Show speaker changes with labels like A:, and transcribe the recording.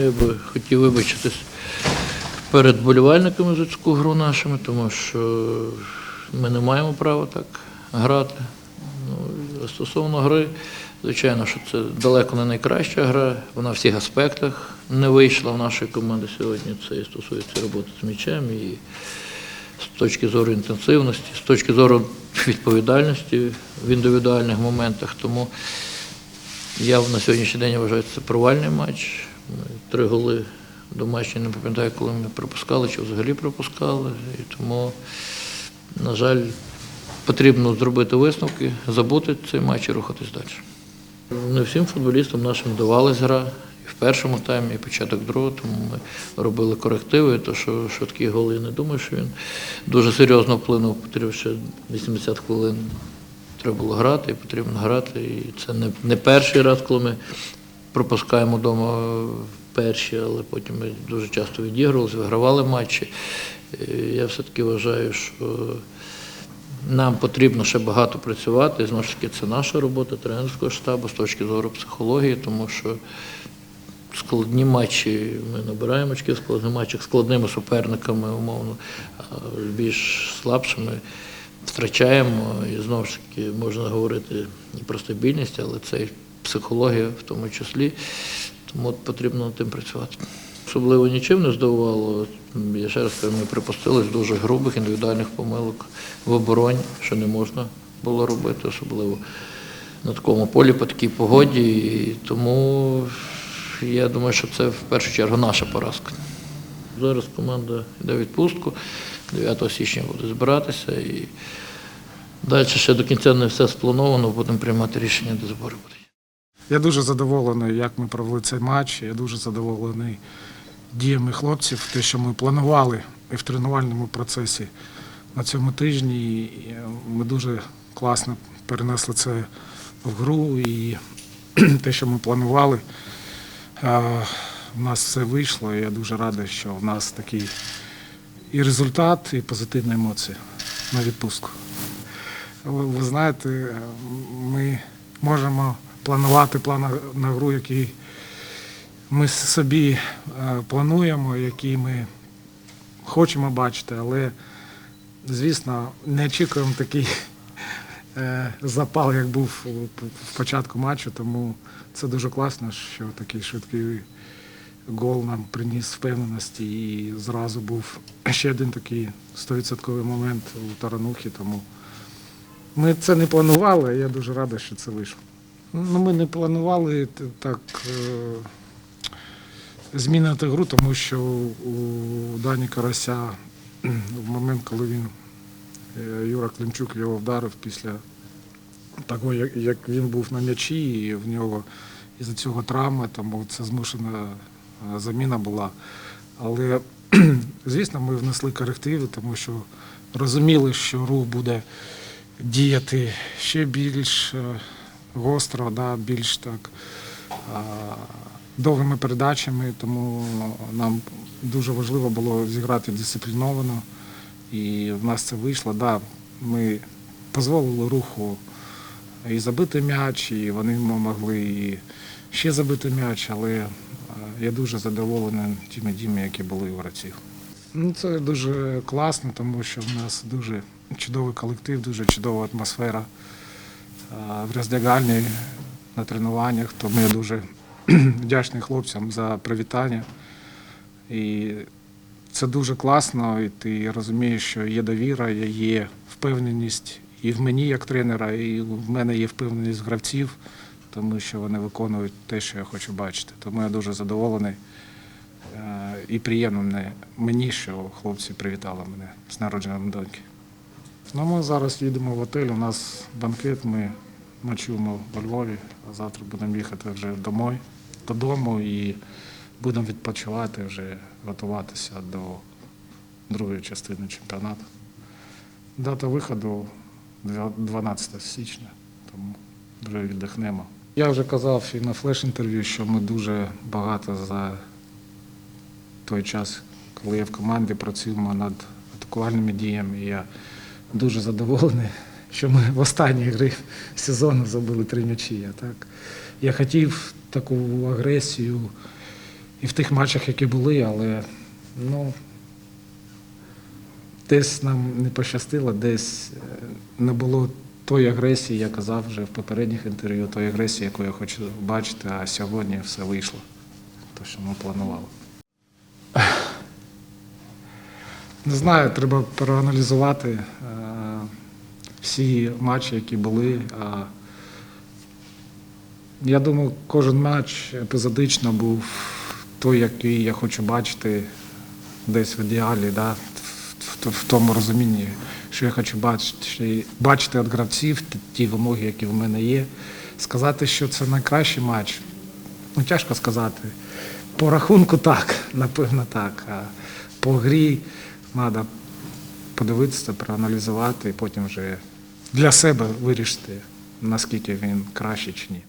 A: я би хотів вибачитись перед болівальниками цю гру нашими, тому що ми не маємо права так грати. Ну, стосовно гри, звичайно, що це далеко не найкраща гра. Вона в всіх аспектах не вийшла в нашої команди сьогодні. Це і стосується роботи з м'ячем, і з точки зору інтенсивності, з точки зору відповідальності в індивідуальних моментах. Тому я на сьогоднішній день вважаю, це провальний матч. Три голи домашні, не пам'ятаю, коли ми пропускали чи взагалі пропускали. І тому, на жаль, потрібно зробити висновки, забути цей матч і рухатись далі. Не всім футболістам нашим давалась гра. І в першому таймі, і початок другого, тому ми робили корективи, то що швидкі голи, я не думаю, що він дуже серйозно вплинув, потрібно ще 80 хвилин треба було грати, і потрібно грати. І це не, не перший раз, коли ми пропускаємо вдома перші, але потім ми дуже часто відігрувалися, вигравали матчі. Я все-таки вважаю, що нам потрібно ще багато працювати. Знову ж таки, це наша робота тренерського штабу з точки зору психології, тому що складні матчі ми набираємо очки в складних матчах, складними суперниками, умовно, а більш слабшими втрачаємо. І знову ж таки можна говорити і про стабільність, але це і психологія в тому числі. Тому от потрібно над тим працювати. Особливо нічим не здивувало. Я ще раз кажу, ми припустились дуже грубих індивідуальних помилок в обороні, що не можна було робити, особливо на такому полі по такій погоді. І тому я думаю, що це в першу чергу наша поразка. Зараз команда йде в відпустку, 9 січня буде збиратися і далі ще до кінця не все сплановано, будемо приймати рішення, де збори будуть.
B: Я дуже задоволений, як ми провели цей матч. Я дуже задоволений діями хлопців, те, що ми планували і в тренувальному процесі на цьому тижні. І Ми дуже класно перенесли це в гру і те, що ми планували. е, У нас все вийшло. і Я дуже радий, що в нас такий і результат, і позитивні емоції на відпустку. Ви, ви знаєте, ми можемо планувати план на гру, який ми собі е, плануємо, який ми хочемо бачити, але, звісно, не очікуємо такий е, запал, як був в початку матчу, тому це дуже класно, що такий швидкий гол нам приніс впевненості і зразу був ще один такий 100% момент у Таранухі, тому ми це не планували, я дуже радий, що це вийшло. Ну, ми не планували так е, змінити гру, тому що у Дані Карася в момент, коли він е, Юра Климчук його вдарив після того, як, він був на м'ячі, і в нього із-за цього травми, тому це змушена е, заміна була. Але, звісно, ми внесли корективи, тому що розуміли, що рух буде діяти ще більш гостро, да, більш так довгими передачами, тому нам дуже важливо було зіграти дисципліновано. І в нас це вийшло. Да, ми дозволили руху і забити м'яч, і вони могли і ще забити м'яч, але я дуже задоволений тими діями, які були у гравців. Ну, це дуже класно, тому що в нас дуже чудовий колектив, дуже чудова атмосфера в роздягальні, на тренуваннях. Тому я дуже вдячний хлопцям за привітання. І це дуже класно, і ти розумієш, що є довіра, є впевненість і в мені як тренера, і в мене є впевненість гравців, тому що вони виконують те, що я хочу бачити. Тому я дуже задоволений. Е, І приємно мені, що хлопці привітали мене з народженням доньки. Ну, ми зараз їдемо в готель, у нас банкет, ми ночуємо во Львові, а завтра будемо їхати вже домой, додому і будемо відпочивати, вже готуватися до другої частини чемпіонату. Дата виходу 12 січня, тому вже віддихнемо. Я вже казав і на флеш-інтерв'ю, що ми дуже багато за той час, коли я в команді працюємо над атакувальними діями. Я дуже задоволений, що ми в останній грі сезону забили три м'ячі. Я, так. я хотів таку агресію і в тих матчах, які були, але ну, десь нам не пощастило, десь е, не було тої агресії, я казав вже в попередніх інтерв'ю, тої агресії, яку я хочу бачити, а сьогодні все вийшло. Те, що ми планували. Не знаю, треба проаналізувати е, всі матчі, які були. Я думаю, кожен матч епізодично був той, який я хочу бачити десь в ідеалі, да? в, тому розумінні, що я хочу бачити, бачити від гравців ті вимоги, які в мене є. Сказати, що це найкращий матч, ну тяжко сказати. По рахунку так, напевно, так. А по грі треба подивитися, проаналізувати і потім вже для себе вирішити, наскільки він краще чи ні.